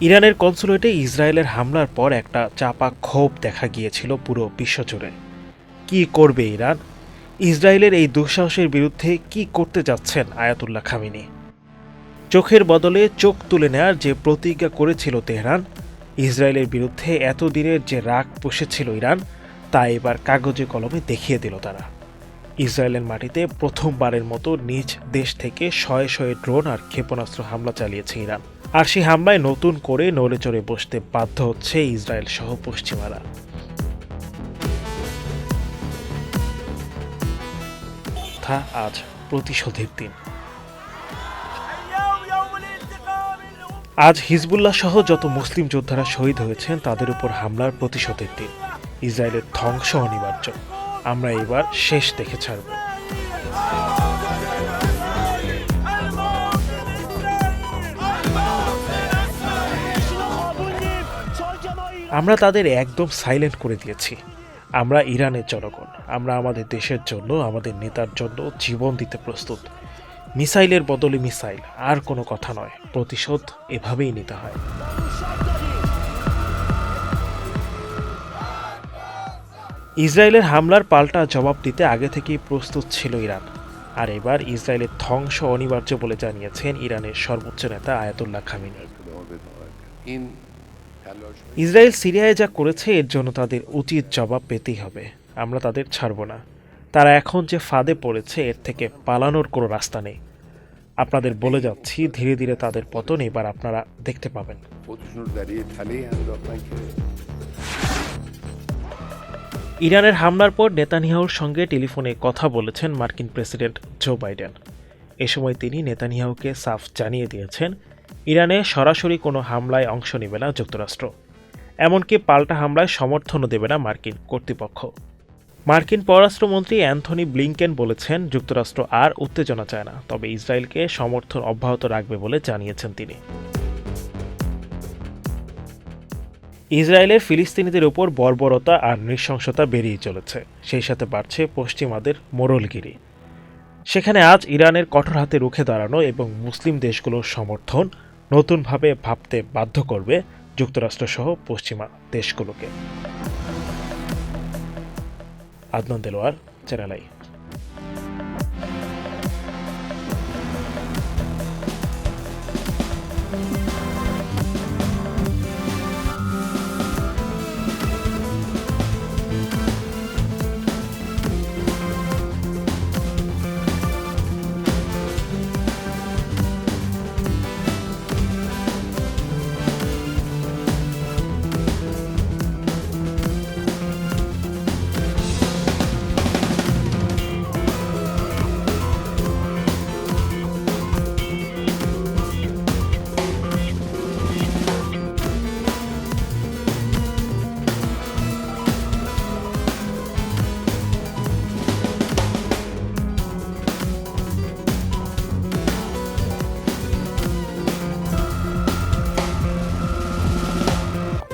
ইরানের কনসুলেটে ইসরায়েলের হামলার পর একটা চাপা ক্ষোভ দেখা গিয়েছিল পুরো বিশ্বজুড়ে কি করবে ইরান? ইসরায়েলের এই দুঃসাহসের বিরুদ্ধে কি করতে যাচ্ছেন আয়াতুল্লাহ খামিনি? চোখের বদলে চোখ তুলে নেয়ার যে প্রতিজ্ঞা করেছিল তেহরান, ইসরায়েলের বিরুদ্ধে এতদিনের যে রাগ পুষেছিল ইরান, তা এবার কাগজে কলমে দেখিয়ে দিল তারা। ইসরায়েলের মাটিতে প্রথমবারের মতো নিজ দেশ থেকে শয়ে শয়ে ড্রোন আর ক্ষেপণাস্ত্র হামলা চালিয়েছে ইরান। আর সেই হামলায় নতুন করে নড়ে চড়ে বসতে বাধ্য হচ্ছে ইসরায়েল সহ পশ্চিমারা। আজ প্রতিশোধের দিন। আজ হিজবুল্লাহ সহ যত মুসলিম যোদ্ধারা শহীদ হয়েছেন, তাদের উপর হামলার প্রতিশোধের দিন। ইসরায়েলের ধ্বংস অনিবার্য। আমরা এবার শেষ দেখে ছাড়ব। আমরা তাদের একদম সাইলেন্ট করে দিয়েছি। আমরা ইরানের জনগণ, আমরা আমাদের দেশের জন্য, আমাদের নেতার জন্য জীবন দিতে প্রস্তুত। মিসাইলের বদলে মিসাইল, আর কোনো কথা নয়, প্রতিশোধ এভাবেই নিতে হয়। ইসরায়েলের হামলার পাল্টা জবাব দিতে আগে থেকেই প্রস্তুত ছিল ইরান। আর এবার ইসরায়েলের ধ্বংস অনিবার্য বলে জানিয়েছেন ইরানের সর্বোচ্চ নেতা আয়াতুল্লাহ খামিনি। ইসরায়েল সিরিয়ায় যা করেছে এর জন্য তাদের উচিত জবাব পেতেই হবে। আমরা তাদের ছাড়ব না। তারা এখন যে ফাঁদে পড়েছে এর থেকে পালানোর কোনো রাস্তা নেই। আপনাদের বলে যাচ্ছি ধীরে ধীরে তাদের পতন এবার আপনারা দেখতে পাবেন। ইরানের হামলার পর নেতানিয়াহুর সঙ্গে টেলিফোনে কথা বলেছেন মার্কিন প্রেসিডেন্ট জো বাইডেন। এ সময় তিনি নেতানিয়াহুকে সাফ জানিয়ে দিয়েছেন ইরানে সরাসরি কোনো হামলায় অংশ নেবে না যুক্তরাষ্ট্র। এমনকি পাল্টা হামলায় সমর্থনও দেবে না মার্কিন কর্তৃপক্ষ। মার্কিন পররাষ্ট্রমন্ত্রী অ্যান্থনি ব্লিংকেন বলেছেন, যুক্তরাষ্ট্র আর উত্তেজনা চায় না, তবে ইসরায়েলকে সমর্থন অব্যাহত রাখবে বলে জানিয়েছেন তিনি। ইসরায়েলের ফিলিস্তিনিদের উপর বর্বরতা আর নৃশংসতা বেরিয়ে চলেছে, সেই সাথে বাড়ছে পশ্চিমাদের মোরলগিরি সেখানে আজ ইরানের কঠোর হাতে রুখে দাঁড়ানো এবং মুসলিম দেশগুলোর সমর্থন নতুনভাবে ভাবতে বাধ্য করবে যুক্তরাষ্ট্রসহ পশ্চিমা দেশগুলোকে। Adnan Delwar channel i.